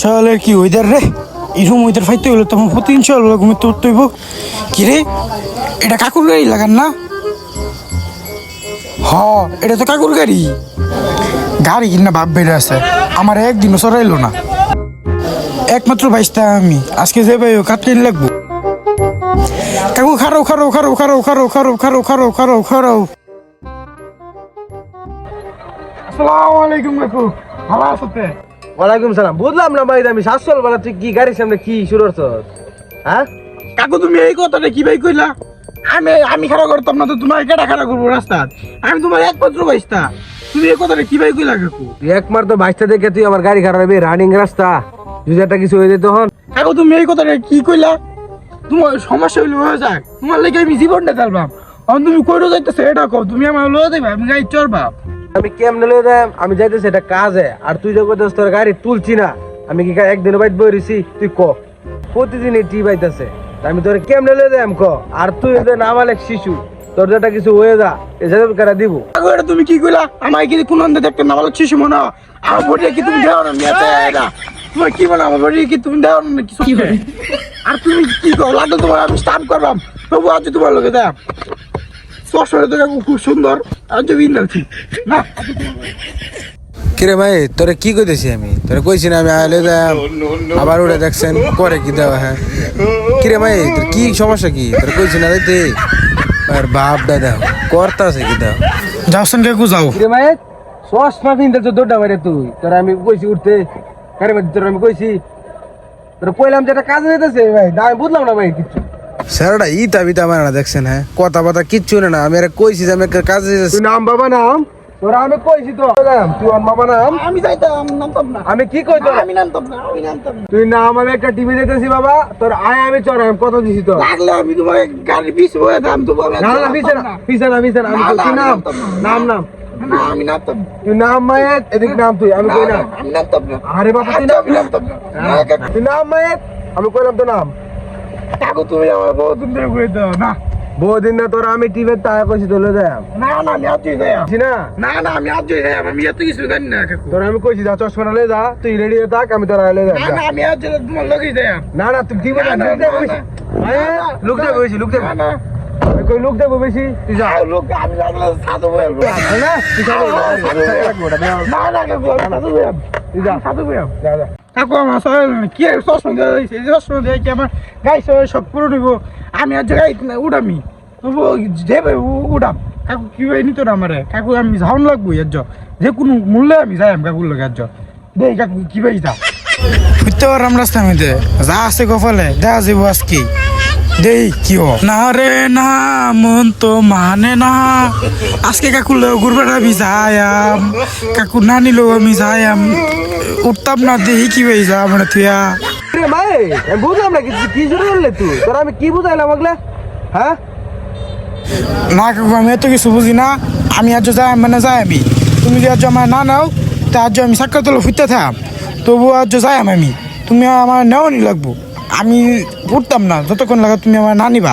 চলে কি ওইদার রে? এরকম ওইদার ফাইতে হইল তখন প্রতিদিন চল ঘুমে তো তৈব কি রে? এটা কাকুর গাড়ি লাগান না? হ, এটা তো কাকুর গাড়ি। গাড়ি কিনা ভাব বেড়ে আছে। আমার একদিনও সরাইলো না। একমাত্র বাইশটা আমি। আজকে যে ভাই কাটকিন লাগবো। কাকু খারো খারো খারো খারো খারো খারো খারো খারো খারো খারো আসসালামু আলাইকুম কাকু। ভালো আছো? ওয়ালাইকুম সালাম। বুঝলাম না ভাই আমি শাসল বলা তুই কি গাড়ির সামনে কি শুরু করছস হ্যাঁ? কাকু তুমি এই কথাটা কি ভাই কইলা? আমি আমি খারাপ করতাম না তো তোমার কেটা খারাপ করব রাস্তা আমি তোমার একমাত্র বাইশটা। তুমি এই কথাটা কি ভাই কইলা কাকু? তুই একমার তো দেখে তুই আমার গাড়ি খারাপ হবে রানিং রাস্তা। যদি একটা কিছু হয়ে যেত হন। কাকু তুমি এই কথাটা কি কইলা? তোমার সমস্যা হইলে হয়ে যাক। তোমার লেগে আমি জীবনটা চালবাম এখন তুমি কইরো যাইতেছে এটা কও। তুমি আমার লয়ে দেবে আমি গাড়ি চড়বাম আমি কেমনে দেম আমি যাইতেছি এটা কাজে। আর তুই যখন তোর গাড়ি তুলছি না। আমি কি একদিন বাইট বই রইছি? তুই ক। প্রতিদিনই টি বাইতেছে। আমি তোর কেমনে লয়ে দেম ক? আর তুই যদি নাবালেক শিশু তোর যেটা কিছু হয়ে যা এ যাবে দিব। এটা তুমি কি কইলা? আমায় কি কোন অন্ধে দেখতে না ভালো শিশু মনে হয়? আমার বডি কি তুমি দেও না মেয়েতে এটা তোমার কি হয়, আমার বডি কি তুমি দেও না কিছু আর তুমি কি কও? লাগল তোমার আমি স্টার্ট করলাম তবু আজ তোমার লোকে দেখ তো কাকু খুব সুন্দর আজ বিন্দাছি না। কিরে ভাই তোরে কি কইতেছি আমি? তোরে কইছি না আমি আইলে যাম আবার ওটা দেখছেন করে কি দেওয়া হ্যাঁ? কিরে ভাই তোর কি সমস্যা কি? তোর কইছি না যাইতে আর বাপ দাদা করতে আছে কি দাও যাওছেন কাকু যাও কিরে মায়ে চশমা পিনতে তো দৌড়া মারে তুই। তোর আমি কইছি উঠতে। কারে ভাই তোর আমি কইছি? তোর কইলাম যেটা কাজে যেতেছে ভাই না আমি বুঝলাম না ভাই কিছু। স্যারটা ইতা বিতা মানে না দেখছেন হ্যাঁ কথা বাতা কিচ্ছু না না আমি আর কইছি যে আমি একটা কাজে যাচ্ছি। তুই নাম বাবা নাম তোর আমি কইছি তো নাম তুই আমার বাবা নাম আমি যাইতাম নামতাম না আমি কি কই তোর আমি নামতাম না আমি নামতাম না তুই নাম আমি একটা টিভি যেতেছি বাবা তোর আয় আমি চড়াই আমি কত দিছি তোর লাগলে আমি তোমার গাড়ি পিছ হয়ে দাম তো আমি না না পিছানা পিছানা পিছানা আমি কই, তুই নাম নাম নাম না আমি নামতাম না তুই নাম মায়ের এদিক নাম তুই আমি কই নাম আমি নামতাম না আরে বাবা তুই আচ্ছা, নাম আমি নামতাম না না, কাকু, তুই নাম মায়ের আমি কইলাম তো নাম কাকু তুমি আমার বহুত দিন ধরে ঘুরে দাও না। বহুদিন না তোর আমি টিভির তাই কইছি তোলে দেয় না না আমি আজই যাই বুঝছি না না না আমি আজই যাই আমি এত কিছু জানি না তোর আমি কইছি যা চশমা লে যা তুই রেডি হয়ে থাক আমি তোর আইলে যা না না আমি আজ তোমার লগেই যাই। না না তুই দিব না না, লুক না, না, না, আরে, না, লুক দেবো না না। আমি কই লুক দেবো বেশি তুই যা। লোক আমি লাগলে সাধু আরে না তুই যা না না কাকু কাকু আমার কি আর চশমা দেওয়া হয়েছে এই চশমা দিয়ে কি আমার গাই সবাই সব পুরো নিব? আমি গাই উড়ামি। তবু দেবে উ- উড়াম। কাকু কি নিত না আমারে। কাকু আমি যাওন লাগবো এর যে কোনো মূল্যে আমি যাই আমি কাকুর এর দে কাকু কি ভাই যা পারলাম মধ্যে। যা আছে কপালে দেখা যাব আজকে দেই কি হ না রে না মন তো মানে না। আজকে কাকু লোক ঘুরবে আমি যায়াম কাকু না নিলেও আমি যায়াম উঠতাম না দেখি কি ভাই যা মানে তুইয়া আমি বুঝলাম না কিছু কি শুরু করলে তুই? তোর আমি কি বুঝাইলাম ওগুলা? হ্যাঁ? না কাকু আমি এত কিছু বুঝি না। আমি আজ যাই মানে যাই আমি। তুমি যদি আজ আমার না নাও তা আজ আমি সাক্ষাৎ তোলো ফুটতে থাম। তবু আজ যাই আমি। তুমি আমার নেওয়া নি লাগবো। আমি উঠতাম না, যতক্ষণ লাগা তুমি আমার না নিবা।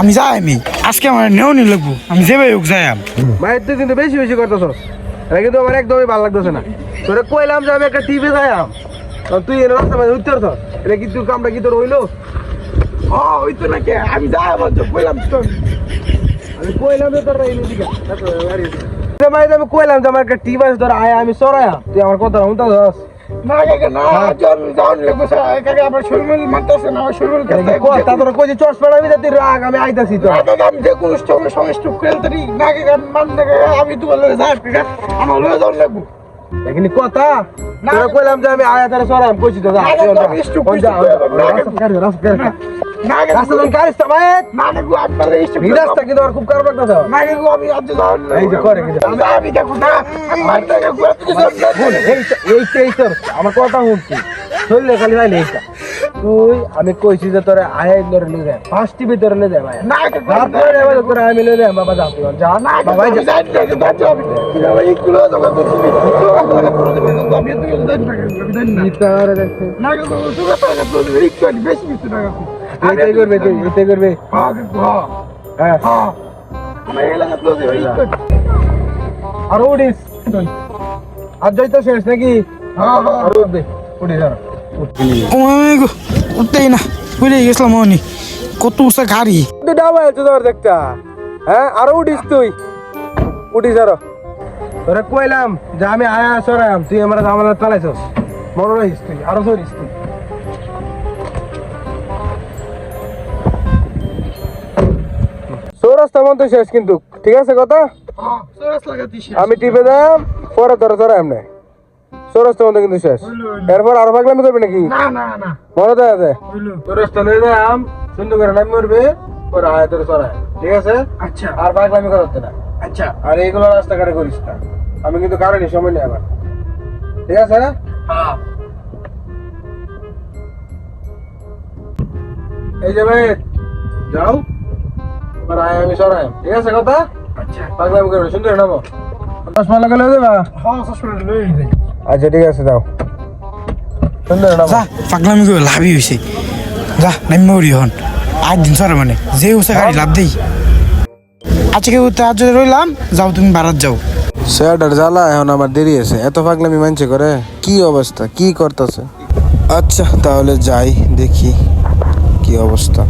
আমি যাই আমি, আজকে আমার নেও নি লাগবো, আমি যেভাবে হোক যাই আমি। মায়ের তুই কিন্তু বেশি বেশি করতেছস। এটা কিন্তু আমার একদমই ভালো লাগতেছে না। তোরে কইলাম যে আমি একটা টিভি আর তুই এনে রাস্তা মাঝে উঠতে পারছ এটা কি তুই কামটা কি তোর হইল? ও ওই তো নাকি? আমি যাই আমার তো কইলাম তো। আমি কইলাম তোর এই দিকে। মাই আমি কইলাম যে আমার একটা টিভি আছে, তোর আয়, আমি সরায়া তুই আমার কথা শুনতে না কাকা না আজ আমি যাওয়ার লাগবো কাকা আমার শরীর মানতেছে না আমার শরীর কথা তোর তুই রাগ আমি আইতাছি তো। আমি যে কোনো সঙ্গে সঙ্গে স্টুপ খেলতে না কাকা মান না কাকা আমি তো লগে যাই কাকা আমার লগে কথা। তোরা কইলাম যে আমি আয়া তারে সরাম কইছি তো যা আমার কথা শুনছি চললে খালি ভাই লেখা তুই আমি কইছি যে তোর আয় ধরে নিয়ে যায় পাঁচ টিভি ধরে নিয়ে যায় ভাই তোর আয় মিলে যায় বাবা যাও যা না বাবা যাই এটাই করবে এটাই করবে। হ্যাঁ। আর উঠিস। আর যাইতো শেষ নাকি? উঠে। যাও উঠতেই না বুঝে গেছিলাম মনি কত উঁচা গাড়ি ডাবা আছে ধর দেখটা হ্যাঁ আরও উঠিস তুই। উঠিস আরও। তোরে কইলাম যে আমি আয়া সরাম তুই আমার জামানা চালাইছস মনে রহিস তুই আরও সরিস তুই। সৌরাস্তা মতো শেষ কিন্তু। ঠিক আছে কথা? আমি টিপে দাম পরে তোরা সরাইম না সৌরাস্তা মতো কিন্তু শেষ। এরপর আরও পাগলামি করবি নাকি? না না না। মনে নিয়ে সুন্দর করে নামি মরবে পরে আয় তোর ঠিক আছে? আচ্ছা। আর পাগলামি করাতে না। আচ্ছা। আর এইগুলো রাস্তাঘাটে করিস না। আমি কিন্তু কারণে সময় নেই আবার। ঠিক আছে? হ্যাঁ। এই যে ভাই যাও। এবার আয় আমি সরাই ঠিক আছে কথা? আচ্ছা। পাগলামি করবে সুন্দর নামো। চশমা লাগালে দেবা হ্যাঁ সসপেন লই যাই। আচ্ছা ঠিক আছে দাও সুন্দর নামো। যা পাগলামি করে লাভই হয়েছে যা নামি মরি হন আট দিন সরে মানে। যে উঁচা গাড়ি লাভ দেই। আজকে উঠতে আজ রইলাম যাও তুমি বারাত যাও। স্যাটার জ্বালা এখন আমার দেরি আছে এত পাগলামি মানছে করে? কি অবস্থা? কি করতেছে? আচ্ছা তাহলে যাই দেখি কি অবস্থা।